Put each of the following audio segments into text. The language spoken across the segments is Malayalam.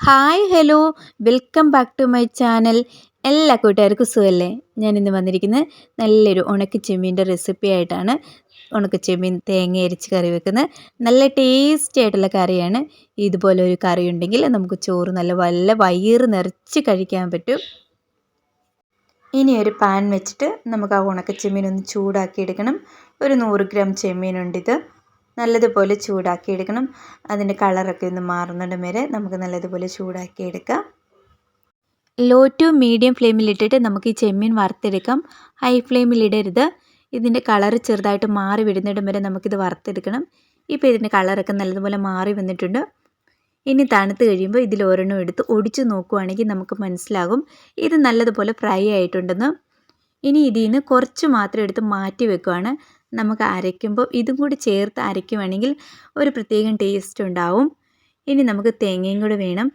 Hi hello. Welcome back to my channel. എല്ലാ കൂട്ടുകാർക്കും സുഖമല്ലേ? ഇന്ന് വന്നിരിക്കുന്നത് നല്ലൊരു ഉണക്ക ചെമ്മീന്റെ റെസിപ്പി ആയിട്ടാണ്. ഉണക്ക ചെമ്മീൻ തേങ്ങ അരിച്ച് കറി വെക്കുന്നത് നല്ല ടേസ്റ്റി ആയിട്ടുള്ള കറിയാണ്. ഇതുപോലെ ഒരു കറി ഉണ്ടെങ്കിൽ നമുക്ക് ചോറ് നല്ല വല്ല വയറ് നിറച്ച് കഴിക്കാൻ പറ്റും. ഇനി ഒരു പാൻ വെച്ചിട്ട് നമുക്ക് ആ ഉണക്ക ചെമ്മീൻ ഒന്ന് ചൂടാക്കി എടുക്കണം ഒരു നൂറ് ഗ്രാം ചെമ്മീനുണ്ടിത്. നല്ലതുപോലെ ചൂടാക്കി എടുക്കണം അതിന്റെ കളറൊക്കെ ഒന്ന് മാറുന്നിടം വരെ നമുക്ക് നല്ലതുപോലെ ചൂടാക്കി എടുക്കാം ലോ ടു മീഡിയം ഫ്ലെയിമിലിട്ടിട്ട് നമുക്ക് ഈ ചെമ്മീൻ വറുത്തെടുക്കാം. ഹൈ ഫ്ലെയിമിൽ ഇടരുത് ഇതിന്റെ കളർ ചെറുതായിട്ട് മാറി വിടുന്നിടം വരെ നമുക്കിത് വറുത്തെടുക്കണം. ഇപ്പോൾ ഇതിന്റെ കളറൊക്കെ നല്ലതുപോലെ മാറി വന്നിട്ടുണ്ട്. ഇനി തണുത്ത് കഴിയുമ്പോൾ ഇതിൽ ഒരെണ്ണം എടുത്ത് ഒടിച്ച് നോക്കുവാണെങ്കിൽ നമുക്ക് മനസ്സിലാകും. ഇത് നല്ലതുപോലെ ഫ്രൈ ആയിട്ടുണ്ടെന്ന്. ഇനി ഇതിൽ നിന്ന് കുറച്ച് മാത്രം എടുത്ത് മാറ്റി വെക്കുവാണ്. നമുക്ക് അരയ്ക്കുമ്പോൾ ഇതും കൂടി ചേർത്ത് അരയ്ക്കുവാണെങ്കിൽ ഒരു പ്രത്യേകം ടേസ്റ്റ് ഉണ്ടാവും. ഇനി നമുക്ക് തേങ്ങയും കൂടെ വേണം.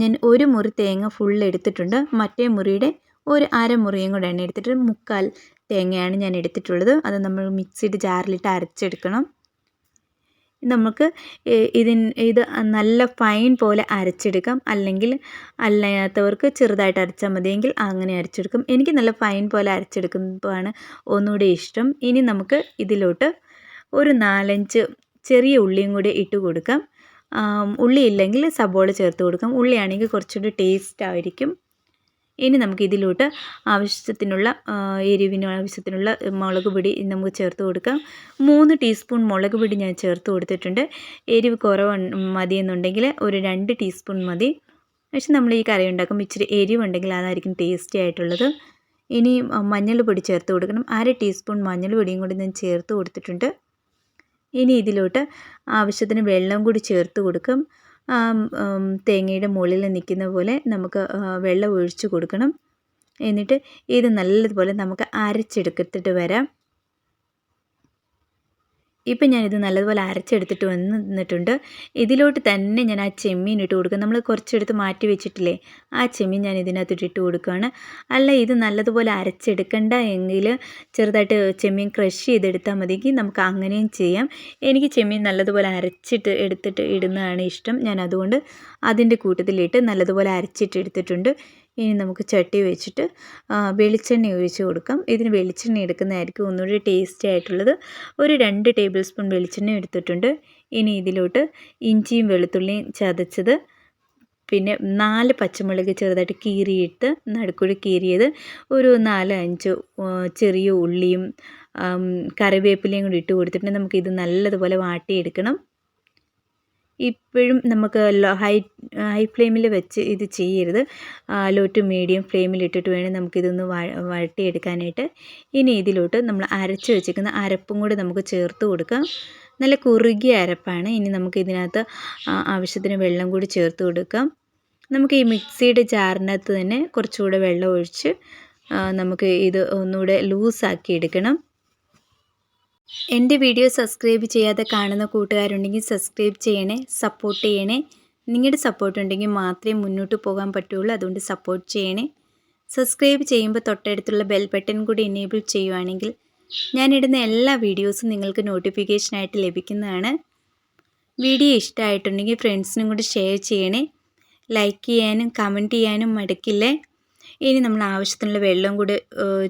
ഞാൻ ഒരു മുറി തേങ്ങ ഫുൾ എടുത്തിട്ടുണ്ട്. മറ്റേ മുറിയുടെ ഒരു അരമുറിയും കൂടെ എണ്ണ എടുത്തിട്ട് മുക്കാൽ തേങ്ങയാണ് ഞാൻ എടുത്തിട്ടുള്ളത്. അത് നമ്മൾ മിക്സിയുടെ ജാറിലിട്ട് അരച്ചെടുക്കണം. നമുക്ക് ഇതിൻ ഇത് നല്ല ഫൈൻ പോലെ അരച്ചെടുക്കാം. അല്ലെങ്കിൽ അല്ലാത്തവർക്ക് ചെറുതായിട്ട് അരച്ചാൽ മതിയെങ്കിൽ അങ്ങനെ അരച്ചെടുക്കും. എനിക്ക് നല്ല ഫൈൻ പോലെ അരച്ചെടുക്കുമ്പോഴാണ് ഒന്നുകൂടി ഇഷ്ടം. ഇനി നമുക്ക് ഇതിലോട്ട് ഒരു നാലഞ്ച് ചെറിയ ഉള്ളിയും കൂടി ഇട്ട് കൊടുക്കാം. ഉള്ളി ഇല്ലെങ്കിൽ സബോള ചേർത്ത് കൊടുക്കാം. ഉള്ളിയാണെങ്കിൽ കുറച്ചുകൂടി ടേസ്റ്റ് ആയിരിക്കും. ഇനി നമുക്ക് ഇതിലോട്ട് ആവശ്യത്തിനുള്ള എരിവിന് ആവശ്യത്തിനുള്ള മുളക് പൊടി നമുക്ക് ചേർത്ത് കൊടുക്കാം. മൂന്ന് ടീസ്പൂൺ മുളക് പൊടി ഞാൻ ചേർത്ത് കൊടുത്തിട്ടുണ്ട്. എരിവ് കുറവ് മതിയെന്നുണ്ടെങ്കിൽ ഒരു രണ്ട് ടീസ്പൂൺ മതി. പക്ഷെ നമ്മൾ ഈ കറി ഉണ്ടാക്കുമ്പോൾ ഇച്ചിരി എരിവുണ്ടെങ്കിൽ അതായിരിക്കും ടേസ്റ്റി ആയിട്ടുള്ളത്. ഇനി മഞ്ഞൾ പൊടി ചേർത്ത് കൊടുക്കണം. അര ടീസ്പൂൺ മഞ്ഞൾ പൊടിയും കൂടി ഞാൻ ചേർത്ത് കൊടുത്തിട്ടുണ്ട്. ഇനി ഇതിലോട്ട് ആവശ്യത്തിന് വെള്ളം കൂടി ചേർത്ത് കൊടുക്കും. തേങ്ങയുടെ മുകളിൽ നിൽക്കുന്ന പോലെ നമുക്ക് വെള്ളം ഒഴിച്ച് കൊടുക്കണം. എന്നിട്ട് ഇത് നല്ലതുപോലെ നമുക്ക് അരച്ചെടുത്തിട്ട് വരാം. ഇപ്പം ഞാനിത് നല്ലതുപോലെ അരച്ചെടുത്തിട്ട് വന്നിട്ടുണ്ട് ഇതിലോട്ട് തന്നെ ഞാൻ ആ ചെമ്മീൻ ഇട്ട് കൊടുക്കുക നമ്മൾ കുറച്ചെടുത്ത് മാറ്റി വെച്ചിട്ടില്ലേ ആ ചെമ്മീൻ ഞാൻ ഇതിനകത്തിട്ട് ഇട്ട് കൊടുക്കുകയാണ്. അല്ല ഇത് നല്ലതുപോലെ അരച്ചെടുക്കണ്ട എങ്കിൽ ചെറുതായിട്ട് ചെമ്മീൻ ക്രഷ് ചെയ്തെടുത്താൽ മതിയെങ്കിൽ നമുക്ക് അങ്ങനെയും ചെയ്യാം. എനിക്ക് ചെമ്മീൻ നല്ലതുപോലെ അരച്ചിട്ട് എടുത്തിട്ട് ഇടുന്നതാണ് ഇഷ്ടം. ഞാൻ അതുകൊണ്ട് അതിന്റെ കൂട്ടത്തിലിട്ട് നല്ലതുപോലെ അരച്ചിട്ട് എടുത്തിട്ടുണ്ട്. ഇനി നമുക്ക് ചട്ടി വെച്ചിട്ട് വെളിച്ചെണ്ണ ഒഴിച്ച് കൊടുക്കാം. ഇതിന് വെളിച്ചെണ്ണ എടുക്കുന്നതായിരിക്കും ഒന്നുകൂടി ടേസ്റ്റി ആയിട്ടുള്ളത്. ഒരു രണ്ട് ടേബിൾ സ്പൂൺ വെളിച്ചെണ്ണ എടുത്തിട്ടുണ്ട്. ഇനി ഇതിലോട്ട് ഇഞ്ചിയും വെളുത്തുള്ളിയും ചതച്ചത് പിന്നെ നാല് പച്ചമുളക് ചെറുതായിട്ട് കീറിയിട്ട് നടുക്കുഴി കീറിയത് ഒരു നാല് അഞ്ച് ചെറിയ ഉള്ളിയും കറിവേപ്പിലയും കൂടി ഇട്ട് കൊടുത്തിട്ട് നമുക്കിത് നല്ലതുപോലെ വാട്ടിയെടുക്കണം. ഇപ്പോഴും നമുക്ക് ഹൈ ഹൈ ഫ്ലെയിമിൽ വെച്ച് ഇത് ചെയ്യരുത്. ലോ ടു മീഡിയം ഫ്ലെയിമിൽ ഇട്ടിട്ട് വേണം നമുക്കിതൊന്ന് വഴട്ടിയെടുക്കാനായിട്ട്. ഇനി ഇതിലോട്ട് നമ്മൾ അരച്ച് വെച്ചിരിക്കുന്ന അരപ്പും കൂടി നമുക്ക് ചേർത്ത് കൊടുക്കാം. നല്ല കുറുകിയ അരപ്പാണ്. ഇനി നമുക്ക് ഇതിനകത്ത് ആവശ്യത്തിന് വെള്ളം കൂടി ചേർത്ത് കൊടുക്കാം. നമുക്ക് ഈ മിക്സിയുടെ ജാറിനകത്ത് തന്നെ കുറച്ചുകൂടെ വെള്ളം ഒഴിച്ച് നമുക്ക് ഇത് ഒന്നുകൂടെ ലൂസാക്കി എടുക്കണം എന്റെ വീഡിയോ സബ്സ്ക്രൈബ് ചെയ്യാതെ കാണുന്ന കൂട്ടുകാരുണ്ടെങ്കിൽ സബ്സ്ക്രൈബ് ചെയ്യണേ സപ്പോർട്ട് ചെയ്യണേ. നിങ്ങളുടെ സപ്പോർട്ട് ഉണ്ടെങ്കിൽ മാത്രമേ മുന്നോട്ട് പോകാൻ പറ്റുള്ളൂ അതുകൊണ്ട് സപ്പോർട്ട് ചെയ്യണേ. സബ്സ്ക്രൈബ് ചെയ്യുമ്പോൾ തൊട്ടടുത്തുള്ള ബെൽ ബട്ടൺ കൂടി എനേബിൾ ചെയ്യുവാണെങ്കിൽ ഞാനിടുന്ന എല്ലാ വീഡിയോസും നിങ്ങൾക്ക് നോട്ടിഫിക്കേഷനായിട്ട് ലഭിക്കുന്നതാണ്. വീഡിയോ ഇഷ്ടമായിട്ടുണ്ടെങ്കിൽ ഫ്രണ്ട്സിനും കൂടി ഷെയർ ചെയ്യണേ. ലൈക്ക് ചെയ്യാനും കമന്റ് ചെയ്യാനും മടുക്കില്ലേ? ഇനി നമ്മൾ ആവശ്യത്തിനുള്ള വെള്ളം കൂടി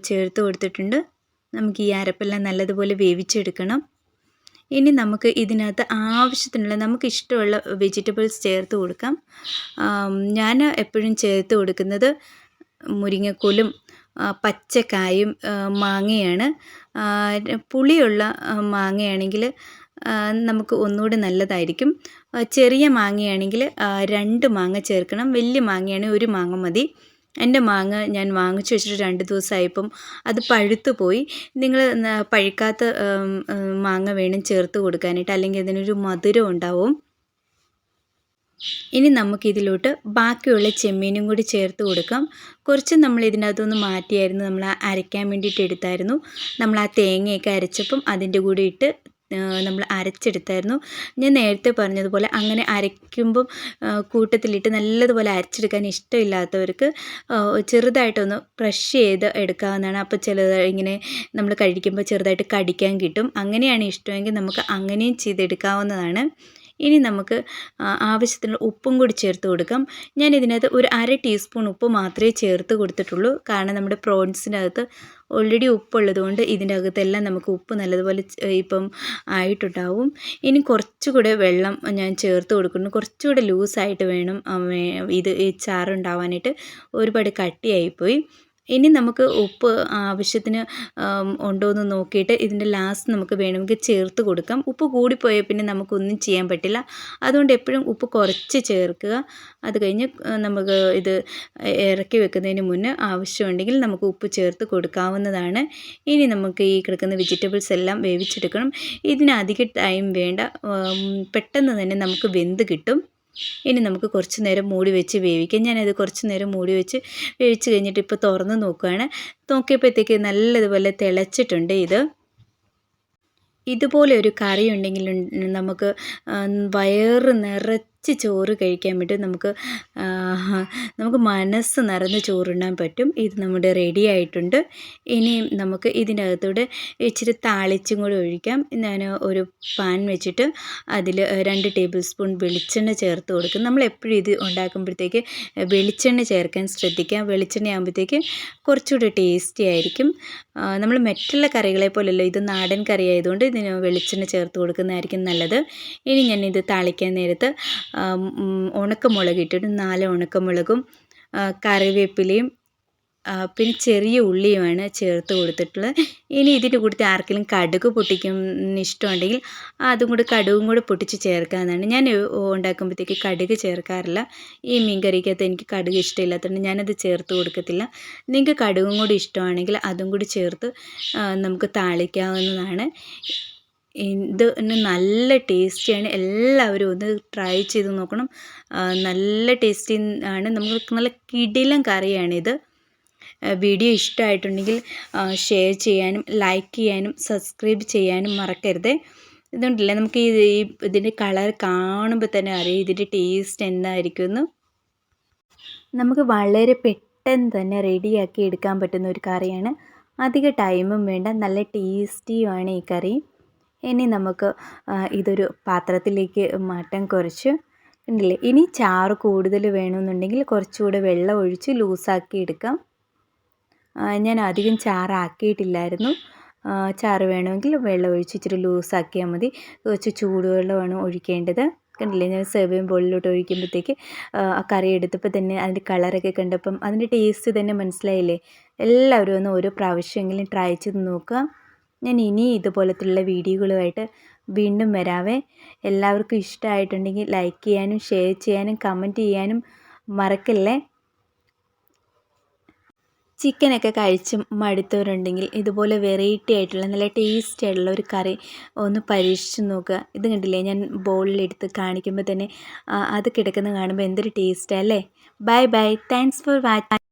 ചേർത്ത് കൊടുത്തിട്ടുണ്ട്. നമുക്ക് ഈ അരപ്പെല്ലാം നല്ലതുപോലെ വേവിച്ചെടുക്കണം. ഇനി നമുക്ക് ഇതിനകത്ത് ആവശ്യത്തിനുള്ള നമുക്ക് ഇഷ്ടമുള്ള വെജിറ്റബിൾസ് ചേർത്ത് കൊടുക്കാം. ഞാൻ എപ്പോഴും ചേർത്ത് കൊടുക്കുന്നത് മുരിങ്ങക്കോലും പച്ചക്കായും മാങ്ങയാണ്. പുളിയുള്ള മാങ്ങയാണെങ്കിൽ നമുക്ക് ഒന്നുകൂടി നല്ലതായിരിക്കും. ചെറിയ മാങ്ങയാണെങ്കിൽ രണ്ട് മാങ്ങ ചേർക്കണം. വലിയ മാങ്ങയാണെങ്കിൽ ഒരു മാങ്ങ മതി. എന്റെ മാങ്ങ ഞാൻ വാങ്ങിച്ചു വെച്ചിട്ട് രണ്ട് ദിവസമായപ്പം അത് പഴുത്തു പോയി. നിങ്ങൾ പഴുക്കാത്ത മാങ്ങ വേണം ചേർത്ത് കൊടുക്കാനായിട്ട്. അല്ലെങ്കിൽ അതിനൊരു മധുരം ഉണ്ടാവും. ഇനി നമുക്കിതിലോട്ട് ബാക്കിയുള്ള ചെമ്മീനും കൂടി ചേർത്ത് കൊടുക്കാം. കുറച്ച് നമ്മൾ ഇതിനകത്തൊന്ന് മാറ്റിയായിരുന്നു. നമ്മൾ അരയ്ക്കാൻ വേണ്ടിയിട്ട് എടുത്തായിരുന്നു. നമ്മൾ ആ തേങ്ങയൊക്കെ അരച്ചപ്പം അതിന്റെ കൂടെ ഇട്ട് നമ്മൾ അരച്ചെടുത്തായിരുന്നു. ഞാൻ നേരത്തെ പറഞ്ഞതുപോലെ അങ്ങനെ അരയ്ക്കുമ്പം കൂട്ടത്തിലിട്ട് നല്ലതുപോലെ അരച്ചെടുക്കാൻ ഇഷ്ടമില്ലാത്തവർക്ക് ചെറുതായിട്ടൊന്ന് ക്രഷ് ചെയ്ത് എടുക്കാവുന്നതാണ്. അപ്പോൾ ചിലത് ഇങ്ങനെ നമ്മൾ കഴിക്കുമ്പോൾ ചെറുതായിട്ട് കടിക്കാൻ കിട്ടും. അങ്ങനെയാണ് ഇഷ്ടമെങ്കിൽ നമുക്ക് അങ്ങനെയും ചെയ്തെടുക്കാവുന്നതാണ്. ഇനി നമുക്ക് ആവശ്യത്തിനുള്ള ആവശ്യത്തിന് ഉപ്പും കൂടി ചേർത്ത് കൊടുക്കാം. ഞാൻ ഇതിനകത്ത് ഒരു അര ടീസ്പൂൺ ഉപ്പ് മാത്രമേ ചേർത്ത് കൊടുത്തിട്ടുള്ളൂ. കാരണം നമ്മുടെ പ്രോൺസിനകത്ത് ഓൾറെഡി ഉപ്പുള്ളത് കൊണ്ട് ഇതിന്റെ അകത്തെല്ലാം നമുക്ക് ഉപ്പ് നല്ലതുപോലെ ഇപ്പം ആയിട്ടുണ്ടാവും. ഇനി കുറച്ചുകൂടെ വെള്ളം ഞാൻ ചേർത്ത് കൊടുക്കുന്നു. കുറച്ചുകൂടെ ലൂസായിട്ട് വേണം ഇത് ഈ ചാറുണ്ടാവാനായിട്ട് ഒരുപാട് കട്ടിയായിപ്പോയി. ഇനി നമുക്ക് ഉപ്പ് ആവശ്യത്തിന് ഉണ്ടോ എന്ന് നോക്കിയിട്ട് ഇതിന്റെ ലാസ്റ്റ് നമുക്ക് വേണമെങ്കിൽ ചേർത്ത് കൊടുക്കാം. ഉപ്പ് കൂടിപ്പോയാൽ പിന്നെ നമുക്കൊന്നും ചെയ്യാൻ പറ്റില്ല. അതുകൊണ്ട് എപ്പോഴും ഉപ്പ് കുറച്ച് ചേർക്കുക. അത് കഴിഞ്ഞ് നമുക്ക് ഇത് ഇറക്കി വെക്കുന്നതിന് മുന്നേ ആവശ്യമുണ്ടെങ്കിൽ നമുക്ക് ഉപ്പ് ചേർത്ത് കൊടുക്കാവുന്നതാണ്. ഇനി നമുക്ക് ഈ കിടക്കുന്ന വെജിറ്റബിൾസ് എല്ലാം വേവിച്ചെടുക്കണം. ഇതിനധികം ടൈം വേണ്ട. പെട്ടെന്ന് തന്നെ നമുക്ക് വെന്ത് കിട്ടും. ഇനി നമുക്ക് കുറച്ച് നേരം മൂടി വെച്ച് വേവിക്കാം. ഞാനത് കുറച്ച് നേരം മൂടി വെച്ച് വേവിച്ച് കഴിഞ്ഞിട്ട് ഇപ്പോൾ തുറന്ന് നോക്കുകയാണ് നോക്കിയപ്പോഴത്തേക്ക് നല്ലതുപോലെ തിളച്ചിട്ടുണ്ട് ഇത്. ഇതുപോലെ ഒരു കറി ഉണ്ടെങ്കിൽ നമുക്ക് വയറ് നിറച്ച് ചോറ് കഴിക്കാൻ പറ്റും നമുക്ക് നമുക്ക് മനസ്സ് നിറഞ്ഞ് ചോറുണ്ണാൻ പറ്റും. ഇത് നമ്മുടെ റെഡി ആയിട്ടുണ്ട്. ഇനിയും നമുക്ക് ഇതിന്റെ അകത്തൂടെ ഇച്ചിരി താളിച്ചും കൂടി ഒഴിക്കാം. ഞാൻ ഒരു പാൻ വെച്ചിട്ട് അതിൽ രണ്ട് ടേബിൾ സ്പൂൺ വെളിച്ചെണ്ണ ചേർത്ത് കൊടുക്കും. നമ്മൾ എപ്പോഴും ഇത് ഉണ്ടാക്കുമ്പോഴത്തേക്ക് വെളിച്ചെണ്ണ ചേർക്കാൻ ശ്രദ്ധിക്കാം. വെളിച്ചെണ്ണ ആകുമ്പോഴത്തേക്ക് കുറച്ചുകൂടി ടേസ്റ്റി ആയിരിക്കും. നമ്മൾ മറ്റുള്ള കറികളെ പോലെയല്ല ഇത് നാടൻ കറി ആയതുകൊണ്ട് ഇതിന് വെളിച്ചെണ്ണ ചേർത്ത് കൊടുക്കുന്നതായിരിക്കും നല്ലത്. ഇനി ഞാൻ ഇത് താളിക്കാൻ നേരത്ത് ഉണക്കമുളക് ഇട്ടിട്ട് നാല് ഉണക്കമുളകും കറിവേപ്പിലയും പിന്നെ ചെറിയ ഉള്ളിയുമാണ് ചേർത്ത് കൊടുത്തിട്ടുള്ളത്. ഇനി ഇതിന്റെ കൂട്ടത്തിൽ ആർക്കെങ്കിലും കടുക് പൊട്ടിക്കും ഇഷ്ടമുണ്ടെങ്കിൽ അതും കൂടി കടുകും കൂടി പൊട്ടിച്ച് ചേർക്കാമെന്നാണ് ഞാൻ ഉണ്ടാക്കുമ്പോഴത്തേക്ക് കടുക് ചേർക്കാറില്ല. ഈ മീൻ കറിക്കകത്ത് എനിക്ക് കടുക് ഇഷ്ടമില്ലാത്തതുകൊണ്ട് ഞാനത് ചേർത്ത് കൊടുക്കത്തില്ല. നിങ്ങൾക്ക് കടുകും കൂടി ഇഷ്ടമാണെങ്കിൽ അതും കൂടി ചേർത്ത് നമുക്ക് താളിക്കാവുന്നതാണ്. ഇത് തന്നെ നല്ല ടേസ്റ്റിയാണ്. എല്ലാവരും ഒന്ന് ട്രൈ ചെയ്ത് നോക്കണം. നല്ല ടേസ്റ്റി ആണ്. നമുക്ക് നല്ല കിടിലം കറിയാണിത്. വീഡിയോ ഇഷ്ടമായിട്ടുണ്ടെങ്കിൽ ഷെയർ ചെയ്യാനും ലൈക്ക് ചെയ്യാനും സബ്സ്ക്രൈബ് ചെയ്യാനും മറക്കരുത്. ഇതുണ്ടല്ലേ നമുക്ക് ഈ ഇതിന്റെ കളർ കാണുമ്പോൾ തന്നെ അറിയാം ഇതിന്റെ ടേസ്റ്റ് എന്തായിരിക്കുമെന്ന്. നമുക്ക് വളരെ പെട്ടെന്ന് തന്നെ റെഡിയാക്കി എടുക്കാൻ പറ്റുന്ന ഒരു കറിയാണ്. അധിക ടൈമും വേണ്ട. നല്ല ടേസ്റ്റിയുമാണ് ഈ കറി. ഇനി നമുക്ക് ഇതൊരു പാത്രത്തിലേക്ക് മാറ്റം കുറച്ച് ഉണ്ടല്ലേ ഇനി ചാറ് കൂടുതൽ വേണമെന്നുണ്ടെങ്കിൽ കുറച്ചുകൂടെ വെള്ളം ഒഴിച്ച് ലൂസാക്കി എടുക്കാം. ഞാൻ അധികം ചാറാക്കിയിട്ടില്ലായിരുന്നു. ചാറ് വേണമെങ്കിൽ വെള്ളം ഒഴിച്ച് ഇച്ചിരി ലൂസാക്കിയാൽ മതി. കുറച്ച് ചൂടുവെള്ളമാണ് ഒഴിക്കേണ്ടത്. കണ്ടില്ലേ? ഞാൻ സെർവ് ചെയ്യുമ്പോൾ ബോളിലോട്ട് ഒഴിക്കുമ്പോഴത്തേക്ക് ആ കറി എടുത്തപ്പോൾ തന്നെ അതിന്റെ കളറൊക്കെ കണ്ടപ്പം അതിന്റെ ടേസ്റ്റ് തന്നെ മനസ്സിലായില്ലേ? എല്ലാവരും ഒന്ന് ഓരോ പ്രാവശ്യമെങ്കിലും ട്രൈ ചെയ്ത് നോക്കുക. ഞാൻ ഇനി ഇതുപോലത്തുള്ള വീഡിയോകളുമായിട്ട് വീണ്ടും വരാവേ. എല്ലാവർക്കും ഇഷ്ടമായിട്ടുണ്ടെങ്കിൽ ലൈക്ക് ചെയ്യാനും ഷെയർ ചെയ്യാനും കമന്റ് ചെയ്യാനും മറക്കല്ലേ? ചിക്കനൊക്കെ കഴിച്ച് മടുത്തവരുണ്ടെങ്കിൽ ഇതുപോലെ വെറൈറ്റി ആയിട്ടുള്ള നല്ല ടേസ്റ്റി ആയിട്ടുള്ള ഒരു കറി ഒന്ന് പരീക്ഷിച്ച് നോക്കുക. ഇത് കണ്ടില്ലേ? ഞാൻ ബോളിലെടുത്ത് കാണിക്കുമ്പോൾ തന്നെ അത് കിടക്കുന്ന കാണുമ്പോൾ എന്തൊരു ടേസ്റ്റാണ് അല്ലേ? Bye bye thanks for watch